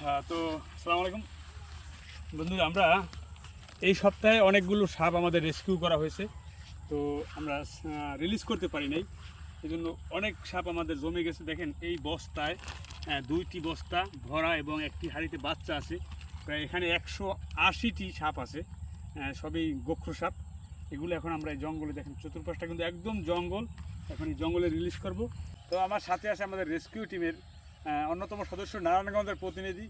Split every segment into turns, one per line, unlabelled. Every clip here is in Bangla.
হ্যাঁ, তো সালাম আলাইকুম। বন্ধুরা আমরা এই সপ্তাহে অনেকগুলো সাপ আমাদের রেস্কিউ করা হয়েছে। তো আমরা রিলিজ করতে পারি নাই। এই জন্য অনেক সাপ আমাদের জমে গেছে। দেখেন এই বস্তায় দুইটি বস্তা ভরা এবং একটি হাড়িতে বাচ্চা আছে। প্রায় এখানে একশো আশিটি সাপ আছে সবই গোখ্র সাপ। এগুলো এখন আমরা এই জঙ্গলে দেখেন চতুর্পাশটা কিন্তু একদম জঙ্গল। এখন এই জঙ্গলে রিলিজ করব। তো আমার সাথে আছে আমাদের রেস্কিউ টিমের অন্যতম সদস্য নারায়ণগঞ্জের প্রতিনিধি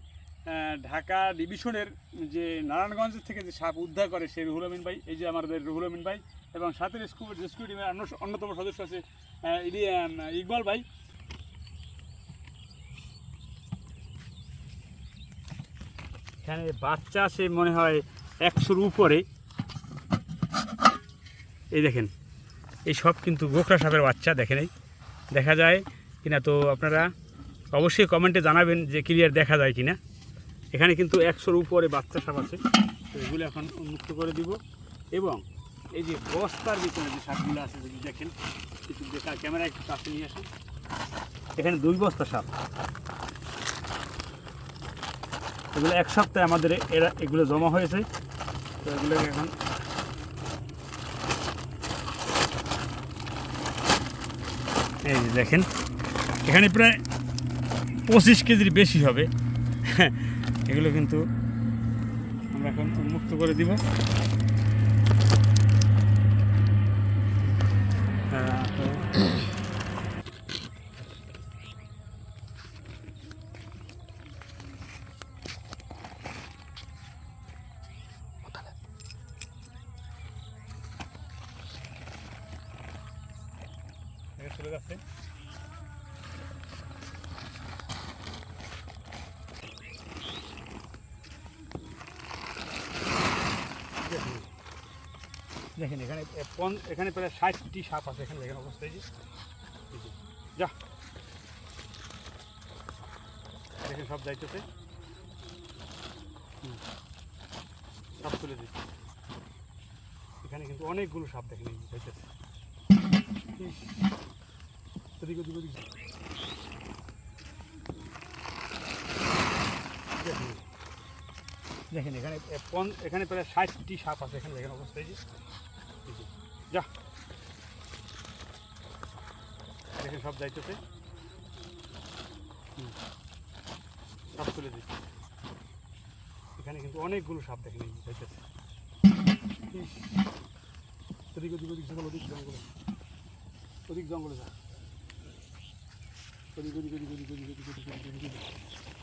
ঢাকা ডিভিশনের যে নারায়ণগঞ্জ থেকে যে সাপ উদ্ধার করে সেই রুহুল আমিন ভাই, এই যে আমাদের রুহুল আমিন ভাই এবং সাথে রেস্কিউ রেস্কিউ টিমের অন্য- অন্যতম সদস্য আছে ইলি ইকবাল ভাই। এখানে বাচ্চা আছে মনে হয় একশোর উপরে। এই দেখেন, এই সব কিন্তু গোখরা সাপের বাচ্চা, দেখেন এই। দেখা যায় কিনা তো আপনারা অবশ্যই কমেন্টে জানাবেন যে ক্লিয়ার দেখা যায় কিনা। এখানে কিন্তু একশোর উপরে বাচ্চা সাপ আছে। তো এগুলো এখন মুক্ত করে দিব। এবং এই যে বস্তার ভিতরে যে সাপগুলো আছে, যদি দেখেন, একটু দেখা, ক্যামেরা একটু কাছে নিয়ে আসেন। এখানে দুই বস্তা সাপ। এগুলো এক সপ্তাহে আমাদের এরা এগুলো জমা হয়েছে। তো এগুলোকে এখন এই যে দেখেন, এখানে প্রায় পঁচিশ কেজির বেশি হবে। এগুলো কিন্তু আমরা এখন উন্মুক্ত করে দিব। চলে যাচ্ছে। দেখেন, এখানে এখানে প্রায় ষাটটি সাপ আছে, এখানে দেখেন অবস্থায় যে। দেখেন, সব যাইতেছে। সব তুলে দিচ্ছে। এখানে কিন্তু অনেকগুলো সাপ দেখেন যাইতেছে। ইস, ওদিক ওদিক। দেখেন। এখানে এখানে প্রায় ষাটটি সাপ আছে এখানে দেখেন অবস্থায় যে। দেখেন সব যাইতেছে। সব তুলে দিচ্ছে। এখানে কিন্তু অনেকগুলো সাপ দেখেন যাইতেছে। ওদিক ওদিক ওদিক জঙ্গল। ওদিক জঙ্গলে যা। ওদিক ওদিক ওদিক ওদিক ওদিক ওদিক ওদিক ওদিক ওদিক ওদিক আহ,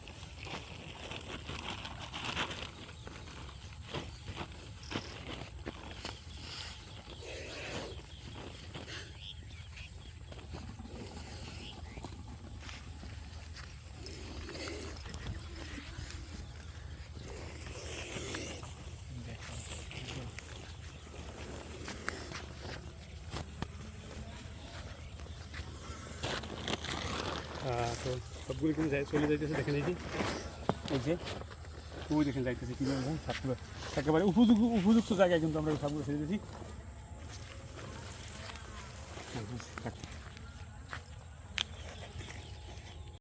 তো সবগুলো কিন্তু চলে যাইতেছে, দেখে নিয়েছি এই যে, ওই দেখেন যাইতেছে কীভাবে দেখেন সাপগুলো একেবারে উপযুক্ত উপযুক্ত জায়গায় কিন্তু আমরা সাপগুলো ছেড়ে দিয়েছি।